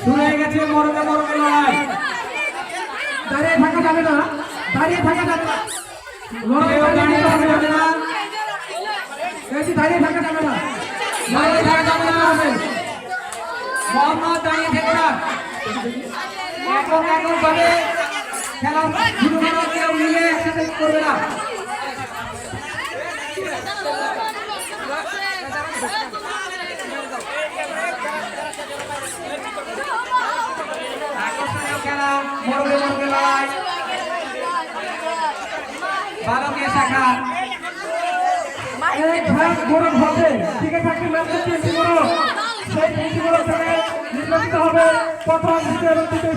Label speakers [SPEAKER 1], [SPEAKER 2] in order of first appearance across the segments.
[SPEAKER 1] শুরু হয়ে গেছে মরগে মরগে লড়াই
[SPEAKER 2] দাঁড়িয়ে থাকা যাবে না দাঁড়িয়ে থাকা যাবে না।
[SPEAKER 1] দাঁড়িয়ে থাকা যাবে না।
[SPEAKER 2] বেশি দাঁড়িয়ে থাকা যাবে না।
[SPEAKER 1] দাঁড়িয়ে থাকা যাবে না। মোহাম্মদ দাঁড়িয়ে থেকে না একক একক ভাবে খেলা শুরু করার কেউ মিলে একসাথে করবে না। বালকে শাখা।
[SPEAKER 2] এক ভাগ গরম হবে এবং ছাত্রছাত্রীদের কাছে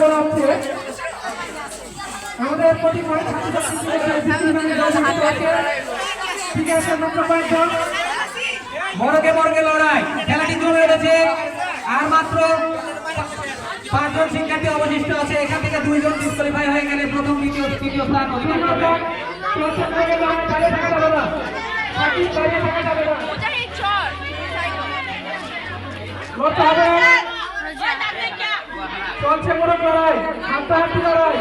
[SPEAKER 2] করা হচ্ছে আমাদের প্রতিময় ঠিক আছে মাত্র কয়েকজন
[SPEAKER 1] মরগে মরগে লড়াই। খেলাটি জমে উঠেছে আর মাত্র পাঁচজন শিক্ষার্থী অবশিষ্ট আছে। এখান থেকে দুইজন ডিসকোয়ালিফাই হয়ে গেলে প্রথম, দ্বিতীয়, তৃতীয় স্থান অধিকার করবে
[SPEAKER 2] চলছে লড়াই। হাড্ডাহাড্ডি লড়াই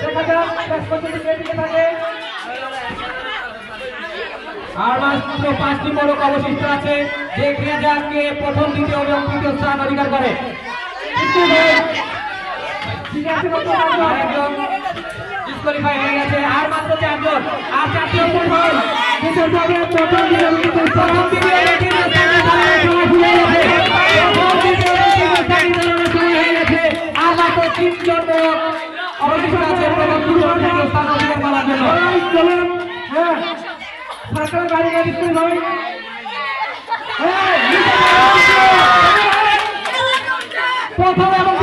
[SPEAKER 2] দেখা যাক, শেষ পর্যন্ত থাকে।
[SPEAKER 1] আর মাত্র পাঁচটি মোড়ক অবশিষ্ট আছে। দেখে যাক প্রথম দ্বিতীয় এবং তৃতীয় স্থান অধিকার করে। আর মাত্র চারজন। আর চারটি
[SPEAKER 2] কিন্তু প্রথম
[SPEAKER 1] তিনজন মোড়ক অবশিষ্ট আছে প্রথম দ্বিতীয় এবং তৃতীয় স্থান অধিকার করার জন্য
[SPEAKER 2] লড়াই চলুন হ্যাঁ সরকার গাড়ি গাড়ি স্কুল ভাই হ্যাঁ
[SPEAKER 1] প্রথম এবং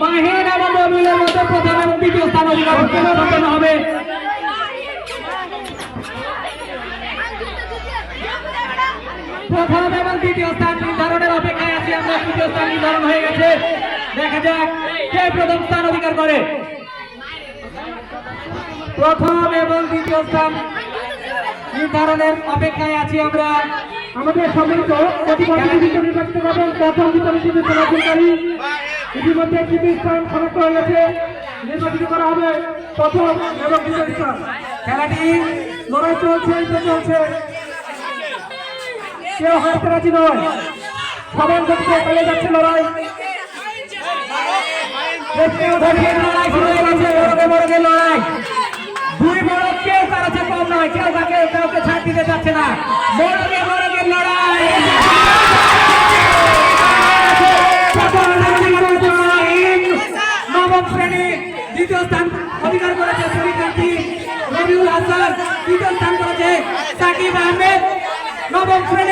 [SPEAKER 1] প্রথম এবং রবিউলের মধ্যে প্রথম দ্বিতীয় স্থান অধিকার হবে প্রথম এবং দ্বিতীয় স্থান নির্ধারণের অপেক্ষায় আছি আমরা তৃতীয় স্থান নির্ধারণ হয়ে গেছে দেখা যাক কে প্রথম স্থান অধিকার করে। প্রথম এবং দ্বিতীয় স্থান নির্ধারণের অপেক্ষায় আছি আমরা।
[SPEAKER 2] আমাদের সম্মিলিত নির্বাচিত করবেন প্রথম চলাচলকারী ইতিমধ্যে তৃতীয় স্থান শনাক্ত হয়ে গেছে। নির্বাচিত করা হবে প্রথম এবং দ্বিতীয় স্থান।
[SPEAKER 1] খেলাটি
[SPEAKER 2] লড়াই চলছে চলছে। কেউ হারতে রাজি নয়। সমান গতিতে চালিয়ে যাচ্ছে লড়াই। কেউ
[SPEAKER 1] বড়দের লড়াই শুরু হয়ে গেছে বড়কে বড়কে লড়াই। দুই বড় কেউ তার কাছে কম নয়, কেউ কাকে কাউকে ছাড় দিতে চাচ্ছে না। বড়কে বড়কে লড়াই। নবম শ্রেণি দ্বিতীয় স্থান অধিকার করেছে নবম শ্রেণি